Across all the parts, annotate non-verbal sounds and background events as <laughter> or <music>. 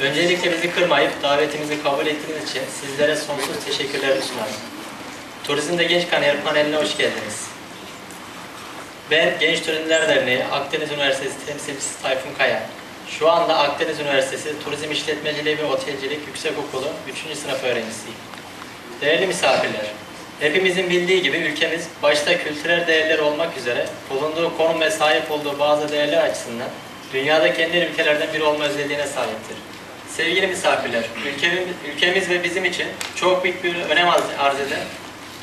Öncelikle bizi kırmayıp davetimizi kabul ettiğiniz için sizlere sonsuz teşekkürlerimi sunarım. Turizmde Genç Kariyer paneline hoş geldiniz. Ben Genç Turizmler Derneği Akdeniz Üniversitesi temsilcisi Tayfun Kaya. Şu anda Akdeniz Üniversitesi Turizm İşletmeciliği ve Otelcilik Yüksekokulu 3. sınıf öğrencisiyim. Değerli misafirler, hepimizin bildiği gibi ülkemiz başta kültürel değerler olmak üzere bulunduğu konum ve sahip olduğu bazı değerler açısından dünyada kendi ülkelerden biri olma özelliğine sahiptir. Sevgili misafirler, ülkemiz, ülkemiz ve bizim için çok büyük bir önem arz eden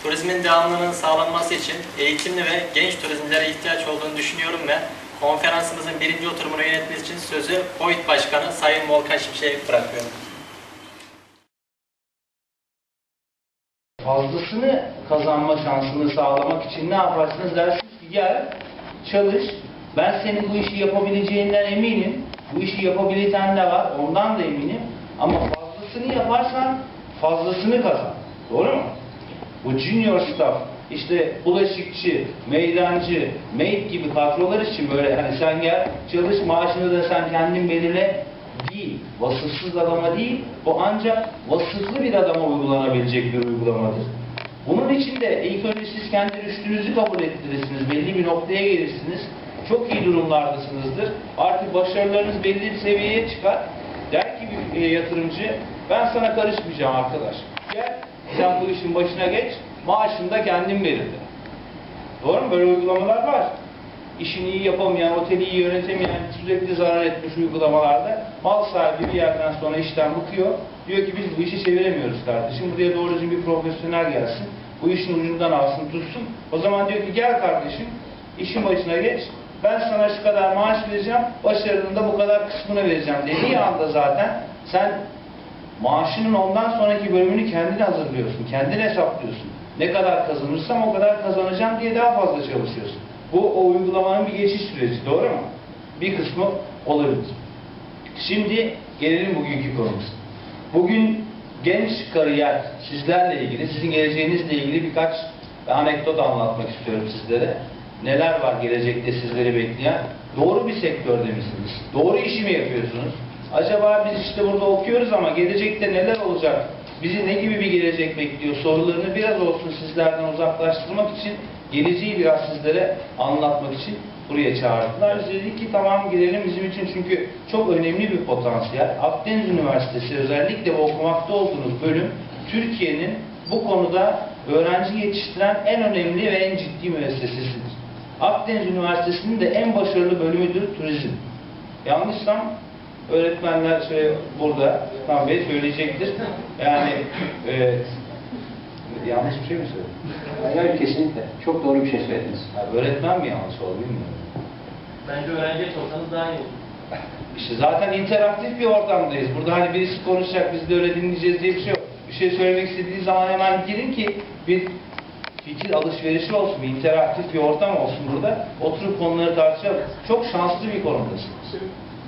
turizmin devamlılığının sağlanması için eğitimli ve genç turizmlere ihtiyaç olduğunu düşünüyorum ve konferansımızın birinci oturumunu yönetmesi için sözü OİT Başkanı Sayın Volkan Şimşek'e bırakıyorum. fazlasını kazanma şansını sağlamak için ne yaparsınız dersiniz ki gel çalış ben senin bu işi yapabileceğinden eminim bu işi yapabileceğin de var ondan da eminim ama fazlasını yaparsan fazlasını kazan doğru mu? Bu junior staff işte bulaşıkçı, meydancı, maid gibi kadrolar için böyle hani sen gel çalış maaşını da sen kendin belirle değil. Vasıfsız adama değil, bu ancak vasıflı bir adama uygulanabilecek bir uygulamadır. Bunun için de ilk önce siz kendi rüştünüzü kabul ettirirsiniz, belli bir noktaya gelirsiniz. Çok iyi durumlardasınızdır. Artık başarılarınız belli bir seviyeye çıkar. Der ki bir e, yatırımcı, ben sana karışmayacağım arkadaş. Gel, sen bu işin başına geç, maaşını da kendin belirle. Doğru mu? Böyle uygulamalar var. İşini iyi yapamayan, oteli iyi yönetemeyen, sürekli zarar etmiş uygulamalarda mal sahibi bir yerden sonra işten bıkıyor. Diyor ki biz bu işi çeviremiyoruz kardeşim. Buraya doğru düzgün bir profesyonel gelsin. Bu işin ucundan alsın, tutsun. O zaman diyor ki gel kardeşim, işin başına geç. Ben sana şu kadar maaş vereceğim, başarının da bu kadar kısmını vereceğim dediği anda zaten sen maaşının ondan sonraki bölümünü kendin hazırlıyorsun, kendin hesaplıyorsun. Ne kadar kazanırsam o kadar kazanacağım diye daha fazla çalışıyorsun. Bu o uygulamanın bir geçiş süreci, doğru mu? Bir kısmı olabilir. Şimdi gelelim bugünkü konumuza. Bugün genç kariyer sizlerle ilgili, sizin geleceğinizle ilgili birkaç anekdot anlatmak istiyorum sizlere. Neler var gelecekte sizleri bekleyen? Doğru bir sektörde misiniz? Doğru işi mi yapıyorsunuz? Acaba biz işte burada okuyoruz ama gelecekte neler olacak? Bizi ne gibi bir gelecek bekliyor? Sorularını biraz olsun sizlerden uzaklaştırmak için, geleceği biraz sizlere anlatmak için buraya çağırdılar. Biz dedik ki tamam gidelim bizim için çünkü çok önemli bir potansiyel. Akdeniz Üniversitesi özellikle bu okumakta olduğunuz bölüm Türkiye'nin bu konuda öğrenci yetiştiren en önemli ve en ciddi müessesesidir. Akdeniz Üniversitesi'nin de en başarılı bölümüdür turizm. Yanlışsam öğretmenler şey burada tam Bey söyleyecektir. Yani e, yanlış bir şey mi söyledim? Hayır kesinlikle. Çok doğru bir şey söylediniz. Ya, öğretmen mi yanlış oldu bilmiyorum. Bence öğrenci olsanız daha iyi olur. İşte zaten interaktif bir ortamdayız. Burada hani birisi konuşacak, biz de öyle dinleyeceğiz diye bir şey yok. Bir şey söylemek istediği zaman hemen girin ki bir fikir alışverişi olsun, bir interaktif bir ortam olsun burada. Oturup konuları tartışalım. Çok şanslı bir konumdasınız.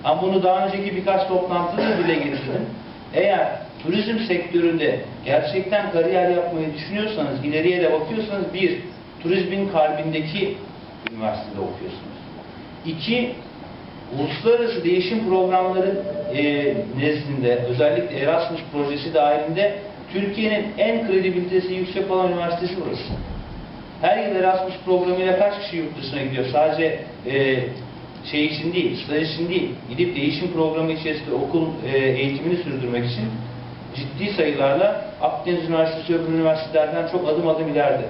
Ama bunu daha önceki birkaç toplantıda da dile getirdim. Eğer turizm sektöründe gerçekten kariyer yapmayı düşünüyorsanız, ileriye de bakıyorsanız bir, turizmin kalbindeki üniversitede okuyorsunuz. İki, uluslararası değişim programları e, nezdinde özellikle Erasmus projesi dahilinde Türkiye'nin en kredibilitesi yüksek olan üniversitesi burası. Her yıl Erasmus programıyla kaç kişi yurt dışına gidiyor? Sadece e, şey için değil, staj için değil, gidip değişim programı içerisinde okul e, eğitimini sürdürmek için ciddi sayılarla Akdeniz Üniversitesi öbür üniversitelerden çok adım adım ileride.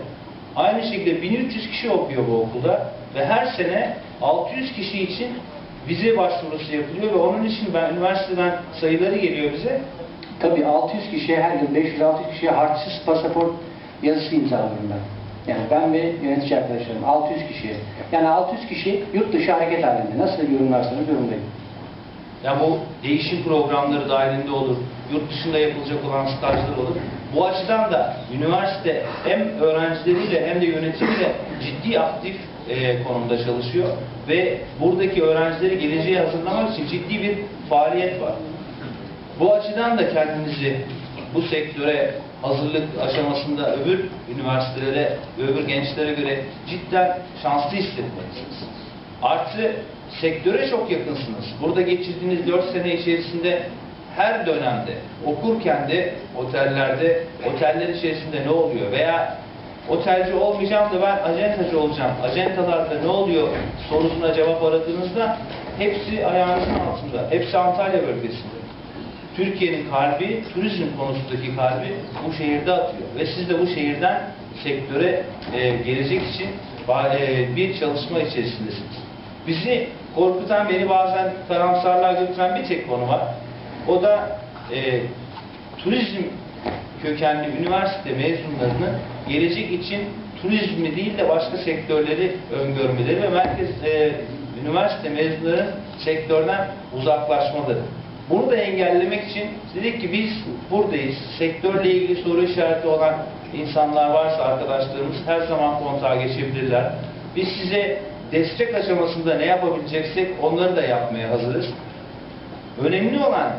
Aynı şekilde 1300 kişi okuyor bu okulda ve her sene 600 kişi için vize başvurusu yapılıyor ve onun için ben üniversiteden sayıları geliyor bize. Tabii 600 kişiye her yıl 500-600 kişiye harçsız pasaport yazısı imzalıyorum ben. Yani ben ve yönetici arkadaşlarım 600 kişiye. Yani 600 kişi yurt dışı hareket halinde. Nasıl yorumlarsanız yorumlayın. Ya bu değişim programları dahilinde olur, yurt dışında yapılacak olan stajlar olur. Bu açıdan da üniversite hem öğrencileriyle hem de yönetimiyle ciddi aktif e, konumda çalışıyor ve buradaki öğrencileri geleceğe hazırlamak için ciddi bir faaliyet var. Bu açıdan da kendinizi bu sektöre hazırlık aşamasında öbür üniversitelere ve öbür gençlere göre cidden şanslı hissetmelisiniz. Artı sektöre çok yakınsınız. Burada geçirdiğiniz 4 sene içerisinde her dönemde okurken de otellerde, oteller içerisinde ne oluyor veya otelci olmayacağım da ben acentacı olacağım. Acentalarda ne oluyor sorusuna cevap aradığınızda hepsi ayağınızın altında. Hepsi Antalya bölgesinde. Türkiye'nin kalbi, turizm konusundaki kalbi bu şehirde atıyor. Ve siz de bu şehirden sektöre e, gelecek için e, bir çalışma içerisindesiniz. Bizi korkutan, beni bazen karamsarlığa götüren bir tek konu var. O da e, turizm kökenli üniversite mezunlarının gelecek için turizmi değil de başka sektörleri öngörmeleri ve merkez e, üniversite mezunlarının sektörden uzaklaşmaları. Bunu da engellemek için dedik ki biz buradayız. Sektörle ilgili soru işareti olan insanlar varsa arkadaşlarımız her zaman kontağa geçebilirler. Biz size destek aşamasında ne yapabileceksek onları da yapmaya hazırız. Önemli olan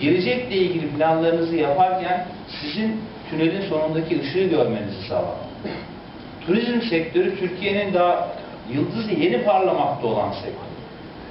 gelecekle ilgili planlarınızı yaparken sizin tünelin sonundaki ışığı görmenizi sağlamak. Turizm sektörü Türkiye'nin daha yıldızı yeni parlamakta olan sektör.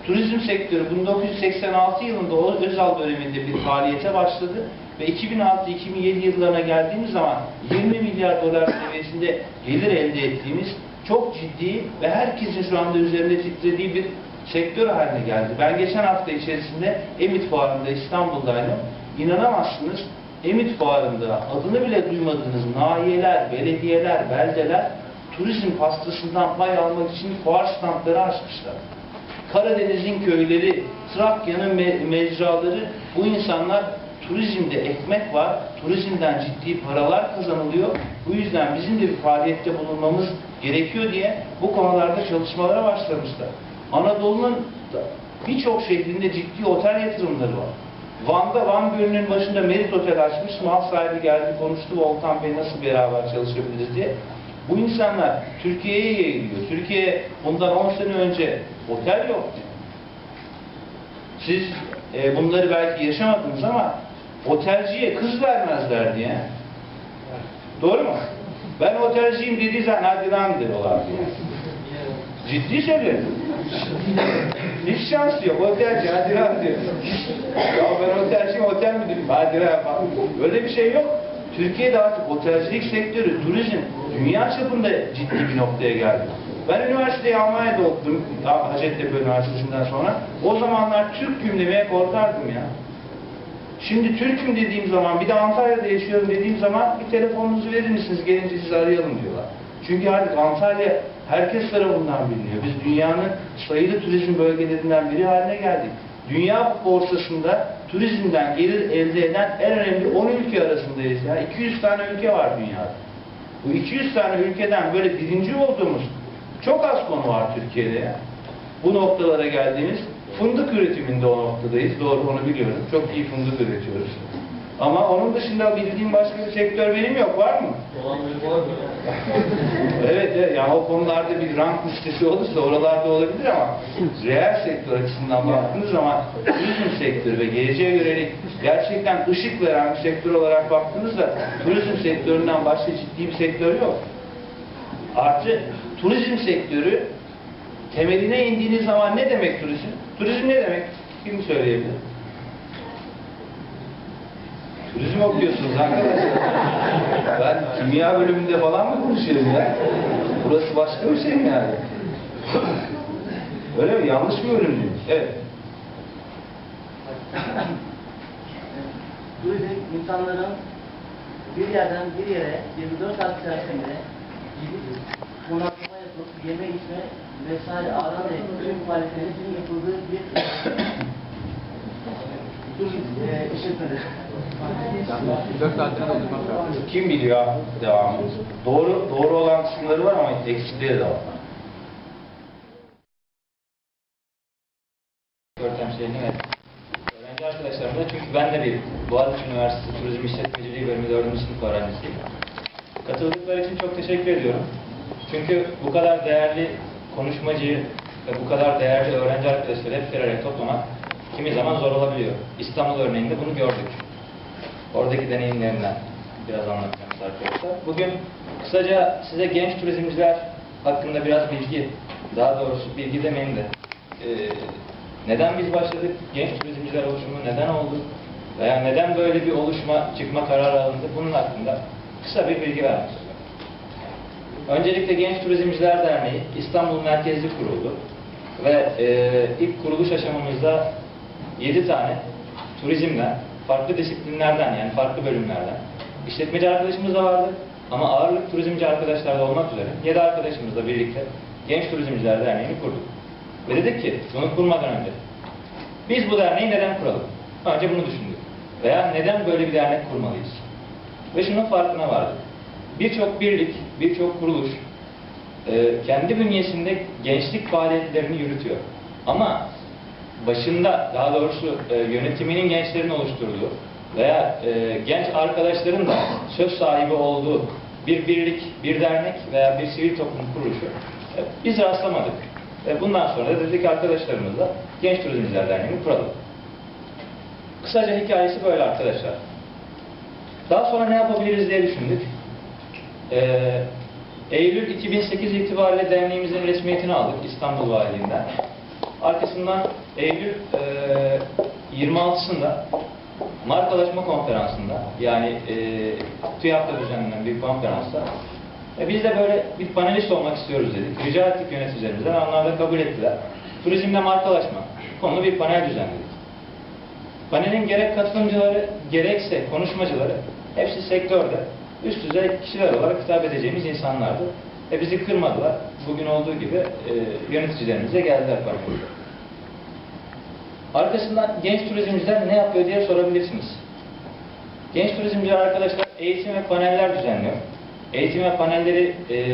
Turizm sektörü 1986 yılında o Özal döneminde bir faaliyete başladı ve 2006-2007 yıllarına geldiğimiz zaman 20 milyar dolar seviyesinde gelir elde ettiğimiz çok ciddi ve herkesin şu anda üzerinde titrediği bir sektör haline geldi. Ben geçen hafta içerisinde Emit Fuarı'nda İstanbul'daydım. İnanamazsınız Emit Fuarı'nda adını bile duymadığınız nahiyeler, belediyeler, beldeler turizm pastasından pay almak için fuar standları açmışlar. Karadeniz'in köyleri, Trakya'nın me- mecraları bu insanlar turizmde ekmek var, turizmden ciddi paralar kazanılıyor. Bu yüzden bizim de bir faaliyette bulunmamız gerekiyor diye bu konularda çalışmalara başlamışlar. Anadolu'nun birçok şehrinde ciddi otel yatırımları var. Van'da Van Gölü'nün başında Merit Otel açmış. Mal sahibi geldi konuştu Volkan Bey nasıl beraber çalışabiliriz diye. Bu insanlar Türkiye'ye yayılıyor. Türkiye bundan 10 sene önce otel yoktu. Siz e, bunları belki yaşamadınız ama otelciye kız vermezler diye. Doğru mu? Ben otelciyim dediği zaman hadi lan diyorlar diye. Ciddi söylüyorum. Hiç şans yok. Otelci hadi lan diyor. Ya ben otelciyim, otel müdürüyüm. Hadi lan falan. Öyle bir şey yok. Türkiye'de artık otelcilik sektörü, turizm dünya çapında ciddi bir noktaya geldi. Ben üniversiteyi Almanya'da okudum, Hacettepe Üniversitesi'nden sonra. O zamanlar Türk'üm demeye korkardım ya. Şimdi Türk'üm dediğim zaman, bir de Antalya'da yaşıyorum dediğim zaman bir telefonunuzu verir misiniz, gelince sizi arayalım diyorlar. Çünkü artık Antalya herkes tarafından biliniyor. Biz dünyanın sayılı turizm bölgelerinden biri haline geldik. Dünya borsasında turizmden gelir elde eden en önemli 10 ülke arasındayız. Ya 200 tane ülke var dünyada. Bu 200 tane ülkeden böyle birinci olduğumuz çok az konu var Türkiye'de ya. Bu noktalara geldiğimiz fındık üretiminde o noktadayız. Doğru onu biliyorum. Çok iyi fındık üretiyoruz. Ama onun dışında bildiğim başka bir sektör benim yok. Var mı? <laughs> evet, evet yani o konularda bir rank listesi olursa oralarda olabilir ama reel sektör açısından baktığınız zaman turizm sektörü ve geleceğe yönelik gerçekten ışık veren bir sektör olarak baktığınızda turizm sektöründen başka ciddi bir sektör yok. Artı turizm sektörü temeline indiğiniz zaman ne demek turizm? Turizm ne demek? Kim söyleyebilir? Turizm okuyorsunuz arkadaşlar. Ben kimya bölümünde falan mı konuşuyorum ya? Burası başka bir şey mi yani? Öyle mi? Yanlış mı bölümlüyüm? Evet. Turizm insanların bir yerden bir yere 24 saat içerisinde gidip konaklama yapıp yeme içme vesaire aradan tüm faaliyetlerin yapıldığı bir. Kim biliyor devamı? Doğru, doğru olan kısımları var ama eksikleri de var. temsilcilerini ve öğrenci arkadaşlarımla çünkü ben de bir Boğaziçi Üniversitesi Turizm İşletmeciliği bölümü 4. sınıf öğrencisiyim. Katıldıkları için çok teşekkür ediyorum. Çünkü bu kadar değerli konuşmacıyı ve bu kadar değerli öğrenci arkadaşları hep bir araya toplamak kimi zaman zor olabiliyor. İstanbul örneğinde bunu gördük. Oradaki deneyimlerimden biraz anlatacağım arkadaşlar. Bugün kısaca size genç turizmciler hakkında biraz bilgi, daha doğrusu bilgi demeyeyim de e, neden biz başladık, genç turizmciler oluşumu neden oldu, veya neden böyle bir oluşma çıkma kararı alındı bunun hakkında kısa bir bilgi vermek istiyorum. Öncelikle Genç Turizmciler Derneği İstanbul merkezli kuruldu ve e, ilk kuruluş aşamamızda 7 tane turizmden, farklı disiplinlerden yani farklı bölümlerden işletmeci arkadaşımız da vardı ama ağırlık turizmci arkadaşlar da olmak üzere 7 arkadaşımızla birlikte Genç Turizmciler Derneği'ni kurduk. Ve dedik ki bunu kurmadan önce biz bu derneği neden kuralım? Önce bunu düşündük. Veya neden böyle bir dernek kurmalıyız? Ve şunun farkına vardık. Birçok birlik, birçok kuruluş e, kendi bünyesinde gençlik faaliyetlerini yürütüyor. Ama başında daha doğrusu e, yönetiminin gençlerin oluşturduğu veya e, genç arkadaşların da söz sahibi olduğu bir birlik, bir dernek veya bir sivil toplum kuruluşu e, biz rastlamadık. Ve bundan sonra da dedik arkadaşlarımızla Genç Turizmciler Derneği'ni kuralım. Kısaca hikayesi böyle arkadaşlar. Daha sonra ne yapabiliriz diye düşündük. Ee, Eylül 2008 itibariyle derneğimizin resmiyetini aldık İstanbul Valiliğinden. Arkasından Eylül e, 26'sında markalaşma konferansında yani e, TÜYAP'ta düzenlenen bir konferansta e, biz de böyle bir panelist olmak istiyoruz dedik. Rica ettik yöneticilerimizden. Onlar da kabul ettiler. Turizmde markalaşma konulu bir panel düzenledik. Panelin gerek katılımcıları gerekse konuşmacıları hepsi sektörde üst düzey kişiler olarak hitap edeceğimiz insanlardı. E bizi kırmadılar. Bugün olduğu gibi e, yöneticilerimize geldiler panelde. Arkasından genç turizmciler ne yapıyor diye sorabilirsiniz. Genç turizmciler arkadaşlar eğitim ve paneller düzenliyor. Eğitim ve panelleri e,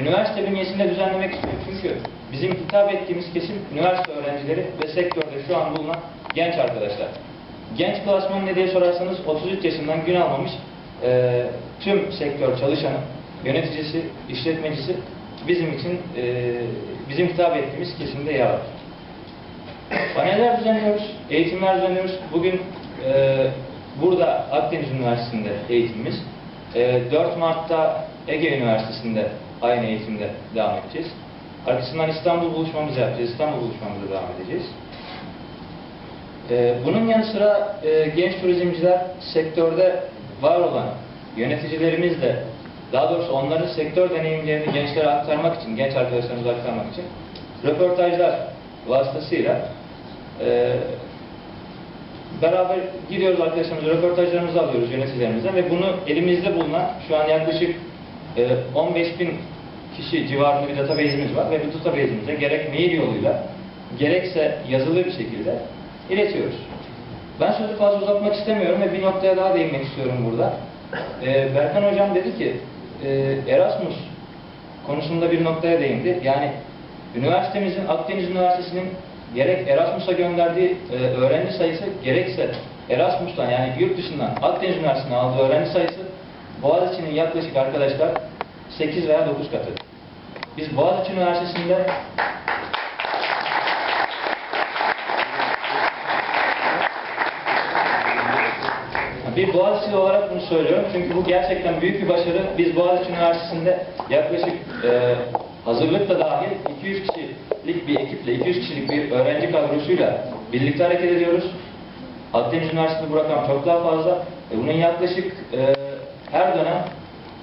üniversite bünyesinde düzenlemek istiyor. Çünkü bizim hitap ettiğimiz kesim üniversite öğrencileri ve sektörde şu an bulunan genç arkadaşlar. Genç klasmanı ne diye sorarsanız 33 yaşından gün almamış e, tüm sektör çalışanı, yöneticisi, işletmecisi bizim için e, bizim hitap ettiğimiz kesimde yer alır. Paneller düzenliyoruz, eğitimler düzenliyoruz. Bugün e, burada Akdeniz Üniversitesi'nde eğitimimiz. E, 4 Mart'ta Ege Üniversitesi'nde aynı eğitimde devam edeceğiz. Arkasından İstanbul buluşmamızı yapacağız. İstanbul buluşmamıza devam edeceğiz. E, bunun yanı sıra e, genç turizmciler sektörde var olan yöneticilerimiz de daha doğrusu onların sektör deneyimlerini gençlere aktarmak için, genç arkadaşlarımıza aktarmak için röportajlar vasıtasıyla e, beraber gidiyoruz arkadaşlarımızla, röportajlarımızı alıyoruz yöneticilerimizden ve bunu elimizde bulunan şu an yaklaşık e, 15 bin kişi civarında bir database'imiz var ve bu database'imize gerek mail yoluyla gerekse yazılı bir şekilde iletiyoruz. Ben sözü fazla uzatmak istemiyorum ve bir noktaya daha değinmek istiyorum burada. E, Berkan Hocam dedi ki e, Erasmus konusunda bir noktaya değindi. Yani üniversitemizin, Akdeniz Üniversitesi'nin gerek Erasmus'a gönderdiği e, öğrenci sayısı gerekse Erasmus'tan yani yurt dışından Akdeniz Üniversitesi'ne aldığı öğrenci sayısı Boğaziçi'nin yaklaşık arkadaşlar 8 veya 9 katı. Biz Boğaziçi Üniversitesi'nde Bir Boğaziçi'li olarak bunu söylüyorum çünkü bu gerçekten büyük bir başarı. Biz Boğaziçi Üniversitesi'nde yaklaşık e, hazırlıkla dahil 200 kişilik bir ekiple, 200 kişilik bir öğrenci kadrosuyla birlikte hareket ediyoruz. Akdeniz Üniversitesi'nde bu rakam çok daha fazla. E, bunun yaklaşık e, her dönem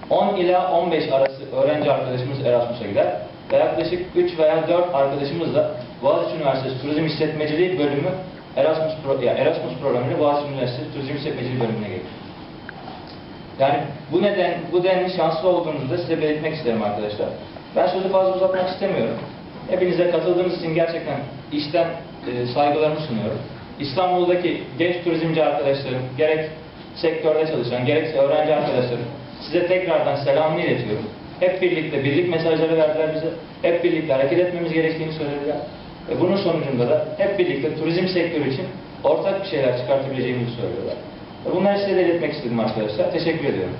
10 ila 15 arası öğrenci arkadaşımız Erasmus'a gider. Ve yaklaşık 3 veya 4 arkadaşımız da Boğaziçi Üniversitesi Turizm İşletmeciliği bölümü Erasmus, pro, yani Erasmus programıyla Boğaziçi Üniversitesi Turizm İşletmeciliği bölümüne gelir. Yani bu neden, bu denli şanslı olduğunuzu da size belirtmek isterim arkadaşlar. Ben sözü fazla uzatmak istemiyorum. Hepinize katıldığınız için gerçekten işten e, saygılarımı sunuyorum. İstanbul'daki genç turizmci arkadaşlarım, gerek sektörde çalışan, gerekse öğrenci arkadaşlarım, size tekrardan selamını iletiyorum. Hep birlikte birlik mesajları verdiler bize. Hep birlikte hareket etmemiz gerektiğini söylediler. Ve bunun sonucunda da hep birlikte turizm sektörü için ortak bir şeyler çıkartabileceğimizi söylüyorlar. Bunları size de iletmek istedim arkadaşlar. Teşekkür ediyorum.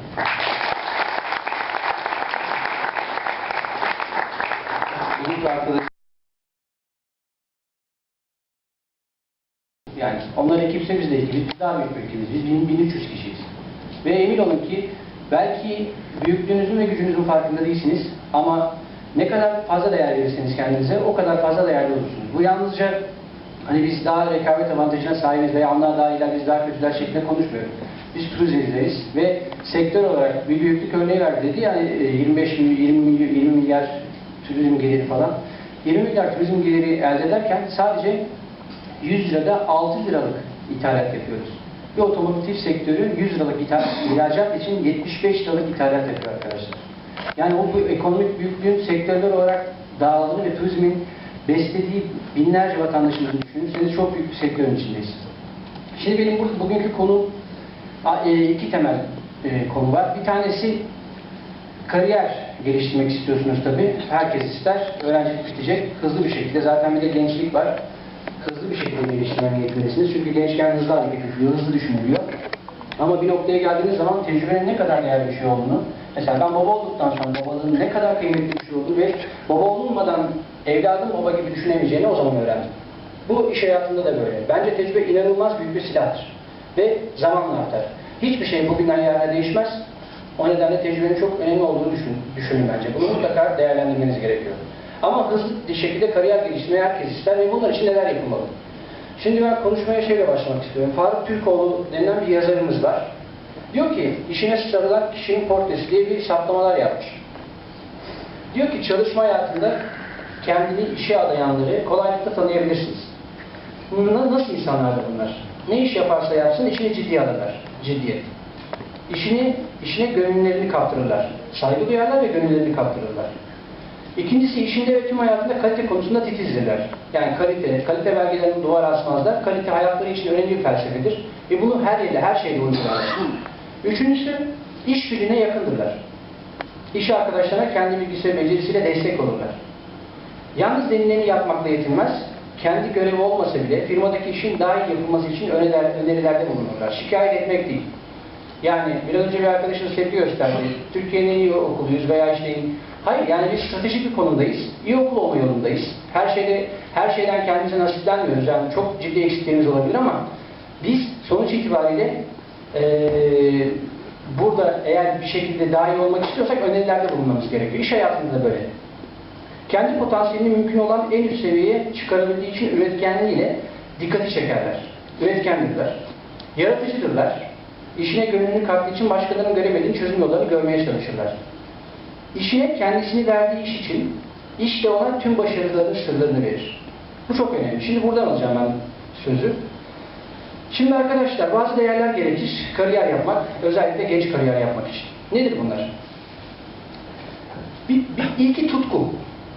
Bizim arkadaş yani onların ekipse biz de. Biz daha büyük bir ekibiz. Biz 1000 1300 kişiyiz. Ve emin olun ki belki büyüklüğünüzün ve gücünüzün farkında değilsiniz ama ne kadar fazla değer verirseniz kendinize o kadar fazla değerli olursunuz. Bu yalnızca Hani biz daha rekabet avantajına sahibiz veya onlar daha iyiler, biz daha kötüler şeklinde konuşmuyoruz. Biz turizmciyiz ve sektör olarak bir büyüklük örneği verdi dedi yani e, 25 milyon, 20 milyon, 20 milyar turizm geliri falan. 20 milyar turizm geliri elde ederken sadece 100 lirada 6 liralık ithalat yapıyoruz. Bir otomotiv sektörü 100 liralık ithal, ihracat için 75 liralık ithalat yapıyor arkadaşlar. Yani o bu ekonomik büyüklüğün sektörler olarak dağıldığını ve turizmin beslediği binlerce vatandaşımızı düşünürseniz çok büyük bir sektörün içindeyiz. Şimdi benim burada bugünkü konu e, iki temel e, konu var. Bir tanesi kariyer geliştirmek istiyorsunuz tabii. Herkes ister. Öğrencilik bitecek. Hızlı bir şekilde. Zaten bir de gençlik var. Hızlı bir şekilde geliştirmeye niyetindesiniz. Çünkü gençken hızlı hareket ediliyor, hızlı düşünülüyor. Ama bir noktaya geldiğiniz zaman tecrübenin ne kadar değerli bir şey olduğunu, mesela ben baba olduktan sonra babalığın ne kadar kıymetli bir şey olduğunu ve baba olunmadan evladım baba gibi düşünemeyeceğini o zaman öğrendim. Bu iş hayatında da böyle. Bence tecrübe inanılmaz büyük bir silahdır. Ve zamanla artar. Hiçbir şey bugünden yarına değişmez. O nedenle tecrübenin çok önemli olduğunu düşün, düşünün bence. Bunu mutlaka değerlendirmeniz gerekiyor. Ama hızlı şekilde kariyer geliştirmeyi herkes ister ve bunlar için neler yapılmalı? Şimdi ben konuşmaya şeyle başlamak istiyorum. Faruk Türkoğlu denilen bir yazarımız var. Diyor ki, işine sarılan kişinin portresi diye bir saptamalar yapmış. Diyor ki çalışma hayatında kendini işe adayanları kolaylıkla tanıyabilirsiniz. Bunlar nasıl insanlardı bunlar? Ne iş yaparsa yapsın işini ciddiye alırlar. Ciddiyet. İşini, işine gönüllerini kaptırırlar. Saygı duyarlar ve gönüllerini kaptırırlar. İkincisi işinde ve tüm hayatında kalite konusunda titizdirler. Yani kalite, kalite belgelerini duvara asmazlar. Kalite hayatları için önemli bir felsefedir. Ve bunu her yerde, her şeyde uygularlar. Üçüncüsü iş gücüne yakındırlar. İş arkadaşlarına kendi bilgisi ve becerisiyle destek olurlar. Yalnız denileni yapmakla yetinmez, kendi görevi olmasa bile firmadaki işin daha iyi yapılması için öneriler, önerilerde bulunurlar. Şikayet etmek değil. Yani biraz önce bir arkadaşımız tepki gösterdi. Türkiye'nin en iyi okuluyuz veya işte hayır yani biz stratejik bir konumdayız. İyi okul olma yolundayız. Her şeyde her şeyden kendimize nasiplenmiyoruz. Yani çok ciddi eksiklerimiz olabilir ama biz sonuç itibariyle eee burada eğer bir şekilde daha iyi olmak istiyorsak önerilerde bulunmamız gerekiyor. İş hayatında da böyle. Kendi potansiyelini mümkün olan en üst seviyeye çıkarabildiği için üretkenliğiyle dikkati çekerler. Üretkendirler. Yaratıcıdırlar. İşine gönlünü kattığı için başkalarının göremediği çözüm yollarını görmeye çalışırlar. İşine kendisini verdiği iş için iş de ona tüm başarıların sırlarını verir. Bu çok önemli. Şimdi buradan alacağım ben sözü. Şimdi arkadaşlar bazı değerler gerekir. Kariyer yapmak, özellikle genç kariyer yapmak için. Nedir bunlar? Bir, bir ilki tutku.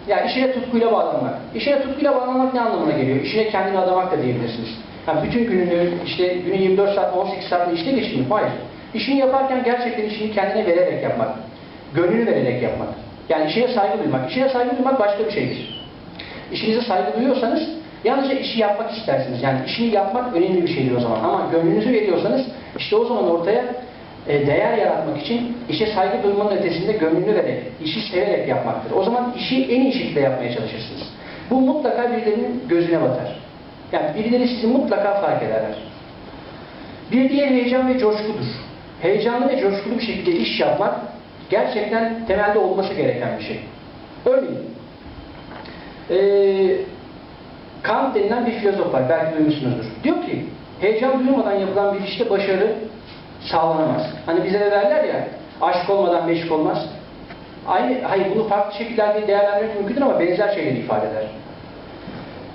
Yani işine tutkuyla bağlanmak. İşine tutkuyla bağlanmak ne anlamına geliyor? İşine kendini adamak da diyebilirsiniz. Yani bütün gününü, işte günü 24 saat, 18 saat işte geçirmek. Hayır. İşini yaparken gerçekten işini kendine vererek yapmak. Gönlünü vererek yapmak. Yani işine saygı duymak. İşine saygı duymak başka bir şeydir. İşinize saygı duyuyorsanız yalnızca işi yapmak istersiniz. Yani işini yapmak önemli bir şeydir o zaman. Ama gönlünüzü veriyorsanız işte o zaman ortaya e, değer yaratmak için işe saygı duymanın ötesinde gönlünü vererek, işi severek yapmaktır. O zaman işi en iyi şekilde yapmaya çalışırsınız. Bu mutlaka birilerinin gözüne batar. Yani birileri sizi mutlaka fark ederler. Bir diğer heyecan ve coşkudur. Heyecanlı ve coşkulu bir şekilde iş yapmak gerçekten temelde olması gereken bir şey. Örneğin, ee, Kant denilen bir filozof var, belki duymuşsunuzdur. Diyor ki, heyecan duymadan yapılan bir işte başarı sağlanamaz. Hani bize de derler ya, aşk olmadan meşk olmaz. Aynı, hayır bunu farklı şekillerde değerlendirmek mümkündür ama benzer şeyleri ifade eder.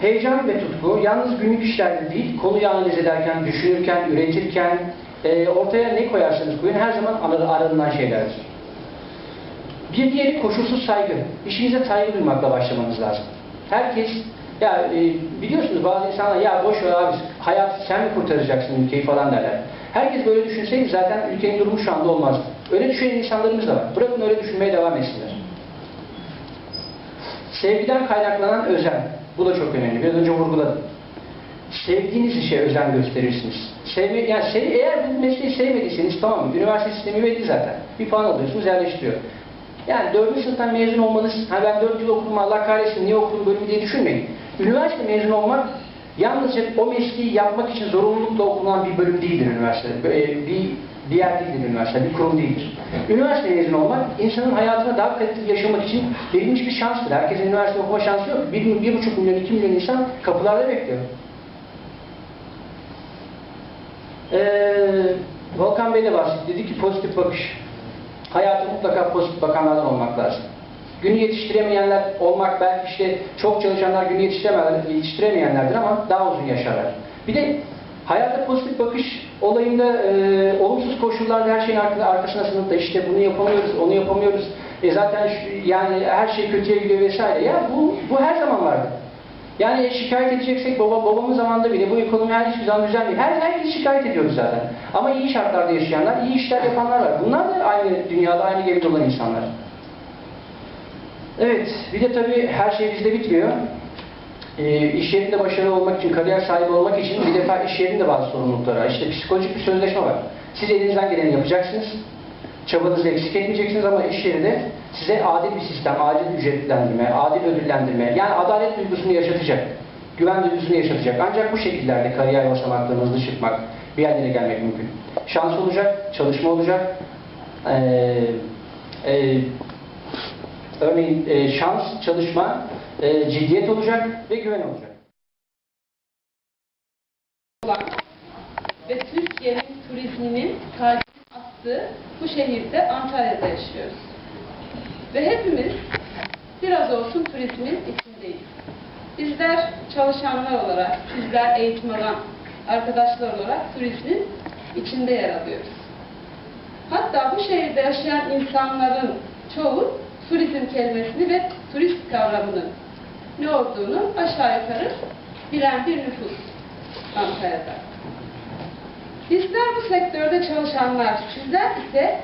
Heyecan ve tutku yalnız günlük işlerde değil, konuyu analiz ederken, düşünürken, üretirken, e, ortaya ne koyarsanız koyun her zaman ar- aranılan şeylerdir. Bir diğeri koşulsuz saygı. İşinize saygı duymakla başlamanız lazım. Herkes, ya e, biliyorsunuz bazı insanlar ya boş ver abi hayat sen mi kurtaracaksın ülkeyi falan derler. Herkes böyle düşünseydi zaten ülkenin durumu şu anda olmazdı. Öyle düşünen insanlarımız da var. Bırakın öyle düşünmeye devam etsinler. Sevgiden kaynaklanan özen. Bu da çok önemli. Biraz önce vurguladım. Sevdiğiniz işe özen gösterirsiniz. Sevme, yani sev, eğer bu mesleği sevmediyseniz tamam? Üniversite sistemi belli zaten. Bir puan alıyorsunuz yerleştiriyor. Yani dördüncü sınıftan mezun olmanız, ha ben dört yıl okudum Allah kahretsin niye okudum bölümü diye düşünmeyin. Üniversite mezun olmak yalnızca o mesleği yapmak için zorunlulukla okunan bir bölüm değildir üniversite. Ee, Bir, bir yer değildir üniversite, bir kurum değildir. Üniversite mezun olmak insanın hayatına daha kaliteli yaşamak için verilmiş bir şanstır. Herkesin üniversite okuma şansı yok. Bir, bir buçuk milyon, iki milyon insan kapılarda bekliyor. Ee, Volkan Bey de bahsetti. Dedi ki pozitif bakış. Hayata mutlaka pozitif bakanlardan olmak lazım. Günü yetiştiremeyenler olmak belki işte çok çalışanlar günü yetiştiremeyenler, yetiştiremeyenlerdir ama daha uzun yaşarlar. Bir de hayata pozitif bakış olayında e, olumsuz koşullarda her şeyin arka- arkasına sınıf da işte bunu yapamıyoruz, onu yapamıyoruz. E zaten şu- yani her şey kötüye gidiyor vesaire. Ya bu, bu her zaman vardı. Yani şikayet edeceksek baba, babamın zamanında bile bu ekonomi her hiçbir zaman düzenli. Her, herkes şikayet ediyoruz zaten. Ama iyi şartlarda yaşayanlar, iyi işler yapanlar var. Bunlar da aynı dünyada, aynı gemide olan insanlar. Evet, bir de tabii her şey bizde bitmiyor. E, iş yerinde başarılı olmak için, kariyer sahibi olmak için bir defa iş yerinde bazı sorumlulukları var. İşte psikolojik bir sözleşme var. Siz elinizden geleni yapacaksınız. Çabanızı eksik etmeyeceksiniz ama iş yerinde size adil bir sistem, adil ücretlendirme, adil ödüllendirme, yani adalet duygusunu yaşatacak, güven duygusunu yaşatacak. Ancak bu şekillerde kariyer basamaklarına hızlı çıkmak, bir yerlere gelmek mümkün. Şans olacak, çalışma olacak, ee, e, örneğin e, şans, çalışma, e, ciddiyet olacak ve güven olacak. ve Türkiye'nin turizminin kalbini attığı bu şehirde Antalya'da yaşıyoruz. Ve hepimiz biraz olsun turizmin içindeyiz. Bizler çalışanlar olarak, sizler eğitim alan arkadaşlar olarak turizmin içinde yer alıyoruz. Hatta bu şehirde yaşayan insanların çoğu turizm kelimesini ve turist kavramının ne olduğunu aşağı yukarı bilen bir nüfus Antalya'da. Bizler bu sektörde çalışanlar, sizler ise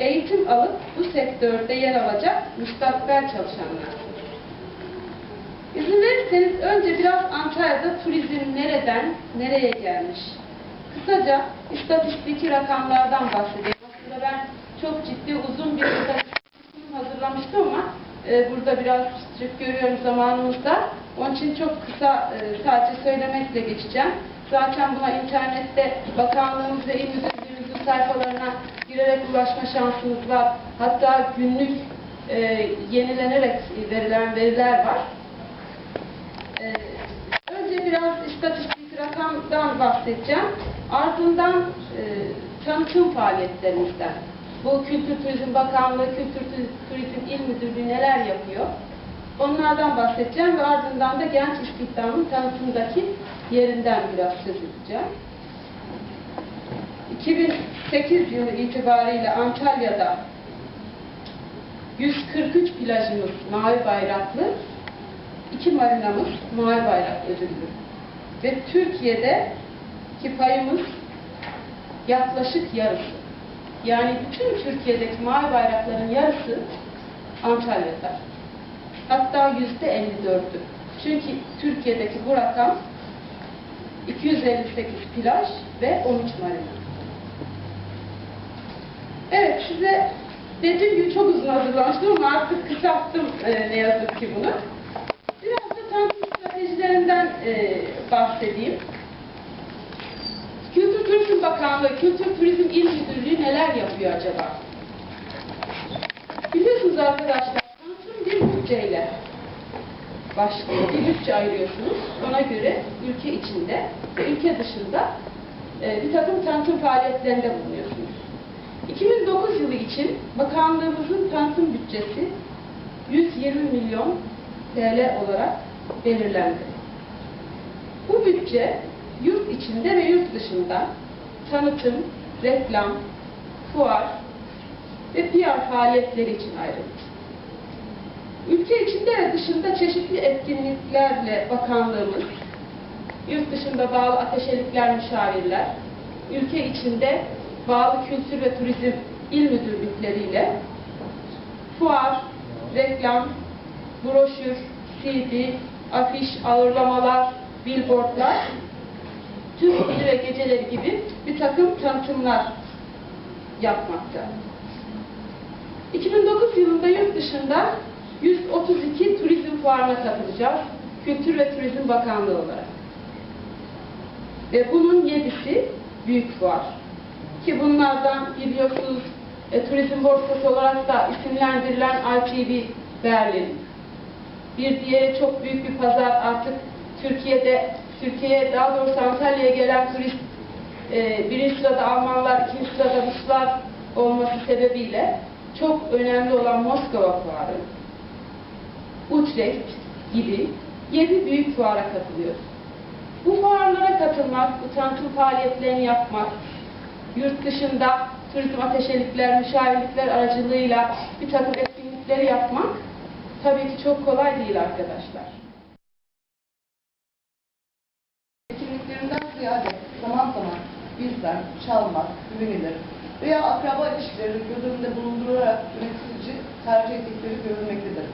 eğitim alıp bu sektörde yer alacak müstakbel çalışanlarsınız. İzin verirseniz önce biraz Antalya'da turizm nereden, nereye gelmiş? Kısaca istatistiki rakamlardan bahsedeyim. Aslında ben çok ciddi uzun bir istatistik sunum hazırlamıştım ama e, burada biraz sıkıntı görüyorum zamanımızda. Onun için çok kısa e, sadece söylemekle geçeceğim. Zaten buna internette bakanlığımız ve il müdürlüğümüzün sayfalarına girerek ulaşma şansınız var. Hatta günlük e, yenilenerek verilen veriler var. Ee, önce biraz istatistik rakamdan bahsedeceğim. Ardından e, tanıtım faaliyetlerimizden. Bu Kültür Turizm Bakanlığı, Kültür Tu- Turizm İl Müdürlüğü neler yapıyor? Onlardan bahsedeceğim ve ardından da genç istihdamın tanıtımdaki yerinden biraz söz edeceğim. 2008 yılı itibariyle Antalya'da 143 plajımız mavi bayraklı, iki marinamız mavi bayrak ödüllü. Ve Türkiye'de ki payımız yaklaşık yarısı. Yani bütün Türkiye'deki mavi bayrakların yarısı Antalya'da. Hatta yüzde 54'ü. Çünkü Türkiye'deki bu rakam 258 plaj ve 13 marina. Evet size dediğim gibi çok uzun hazırlamıştım ama artık kısalttım e, ne yazık ki bunu. Biraz da tanıtım stratejilerinden e, bahsedeyim. Turizm Bakanlığı, Kültür Turizm İl Müdürlüğü neler yapıyor acaba? Biliyorsunuz arkadaşlar, tanıtım bir bütçeyle başlıyor. Bir bütçe ayırıyorsunuz. Ona göre ülke içinde ve ülke dışında e, bir takım tanıtım faaliyetlerinde bulunuyorsunuz. 2009 yılı için bakanlığımızın tanıtım bütçesi 120 milyon TL olarak belirlendi. Bu bütçe yurt içinde ve yurt dışında tanıtım, reklam, fuar ve PR faaliyetleri için ayrıldı. Ülke içinde ve dışında çeşitli etkinliklerle bakanlığımız, yurt dışında bağlı ateşelikler müşavirler, ülke içinde bağlı kültür ve turizm il müdürlükleriyle fuar, reklam, broşür, CD, afiş, ağırlamalar, billboardlar, Türk Dili ve Geceleri gibi bir takım tanıtımlar yapmakta. 2009 yılında yurt dışında 132 turizm fuarına katılacağız. Kültür ve Turizm Bakanlığı olarak. Ve bunun yedisi büyük fuar. Ki bunlardan biliyorsunuz e, turizm borsası olarak da isimlendirilen ITB Berlin. Bir diğeri çok büyük bir pazar artık Türkiye'de, Türkiye'ye daha doğrusu Antalya'ya gelen turist e, birinci sırada Almanlar, ikinci sırada Ruslar olması sebebiyle çok önemli olan Moskova fuarı, Utrecht gibi yedi büyük fuara katılıyoruz. Bu fuarlara katılmak, bu tanıtım faaliyetlerini yapmak, yurt dışında turizm ateşelikler, müşavirlikler aracılığıyla bir takım etkinlikleri yapmak tabii ki çok kolay değil arkadaşlar. Ziyade zaman zaman bizden çalmak, güvenilir veya akraba ilişkileri göz önünde bulundurarak yönetici tercih ettikleri görülmektedir.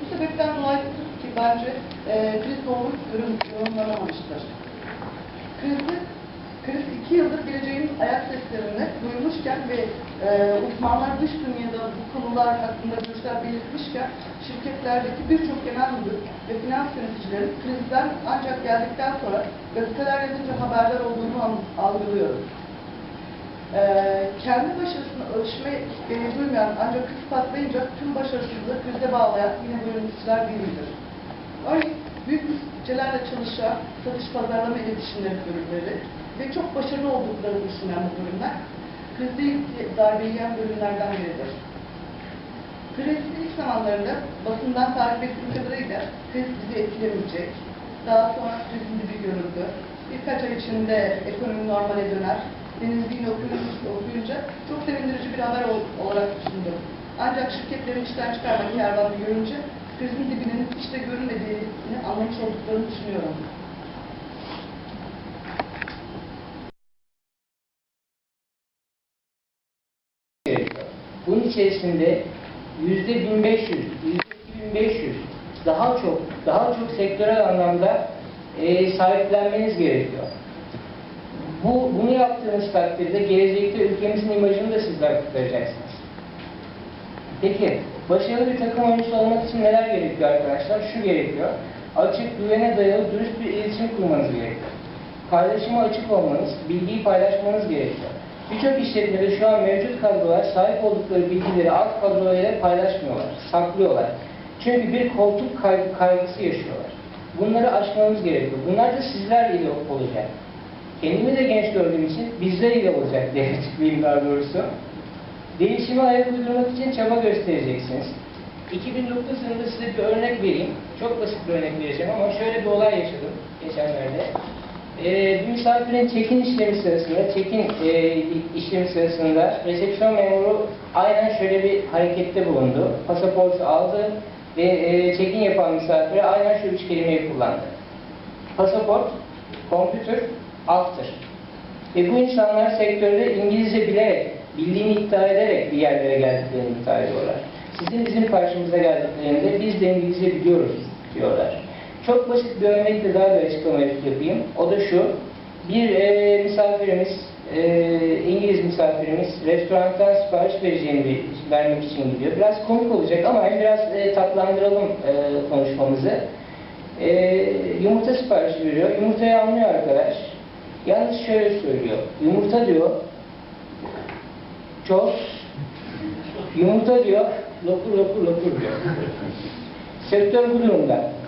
Bu sebepten dolayı ki bence e, kriz yorum, yorumlanamamıştır. Krizi, kriz iki yıldır geleceğin ayak seslerini duymuşken ve e, uzmanlar dış dünyada bu konular hakkında görüşler belirtmişken şirketlerdeki birçok genel müdür ve finans yöneticileri krizden ancak geldikten sonra gazeteler yazınca haberdar olduğunu algılıyorum. Ee, kendi başarısını ölçme isteği duymayan ancak kriz patlayınca tüm başarısızlığı krize bağlayan yine bu yöneticiler değildir. Örneğin büyük bütçelerle çalışan satış pazarlama iletişimleri bölümleri ve çok başarılı oldukları düşünen bu bölümler krizde darbe yiyen bölümlerden biridir. Krizin ilk zamanlarında basından takip ettiğim kadarıyla kriz bizi etkilemeyecek. Daha sonra krizin dibi görüldü. Birkaç ay içinde ekonomi normale döner. Denizliğini okuyunca, okuyunca çok sevindirici bir haber ol- olarak düşündüm. Ancak şirketlerin işten çıkarma kervanı görünce krizin dibinin hiç de görünmediğini anlamış olduklarını düşünüyorum. gerekiyor. Bunun içerisinde yüzde 1500, yüzde 2500 daha çok, daha çok sektörel anlamda e, sahiplenmeniz gerekiyor. Bu, bunu yaptığınız takdirde gelecekte ülkemizin imajını da sizler kurtaracaksınız. Peki, başarılı bir takım oyuncusu olmak için neler gerekiyor arkadaşlar? Şu gerekiyor. Açık, güvene dayalı, dürüst bir iletişim kurmanız gerekiyor. Paylaşıma açık olmanız, bilgiyi paylaşmanız gerekiyor. Birçok işletmede şu an mevcut kadrolar sahip oldukları bilgileri alt kadrolarıyla paylaşmıyorlar, saklıyorlar. Çünkü bir koltuk kay- kaygısı yaşıyorlar. Bunları aşmamız gerekiyor. Bunlar da sizler ile olacak. Kendimi de genç gördüğüm için bizler ile olacak <laughs> diye açıklayayım daha doğrusu. Değişime ayak uydurmak için çaba göstereceksiniz. 2009 yılında size bir örnek vereyim. Çok basit bir örnek vereceğim ama şöyle bir olay yaşadım geçenlerde. Ee, bir misafirin check-in işlemi sırasında, check-in e, işlemi sırasında resepsiyon memuru aynen şöyle bir harekette bulundu. Pasaportu aldı ve e, check-in yapan misafire aynen şu üç kelimeyi kullandı. Pasaport, computer, after. Ve bu insanlar sektörde İngilizce bilerek, bildiğini iddia ederek bir yerlere geldiklerini iddia ediyorlar. Sizin bizim karşımıza geldiklerinde biz de İngilizce biliyoruz diyorlar. Çok basit bir örnekle daha bir açıklama yapayım. O da şu. Bir e, misafirimiz, e, İngiliz misafirimiz restorandan sipariş vereceğini bir, vermek için gidiyor. Biraz komik olacak ama biraz e, tatlandıralım e, konuşmamızı. E, yumurta siparişi veriyor. Yumurtayı anlıyor arkadaş. Yalnız şöyle söylüyor. Yumurta diyor. Çok. Yumurta diyor. Lokur lokur lokur diyor. Sektör bu durumda.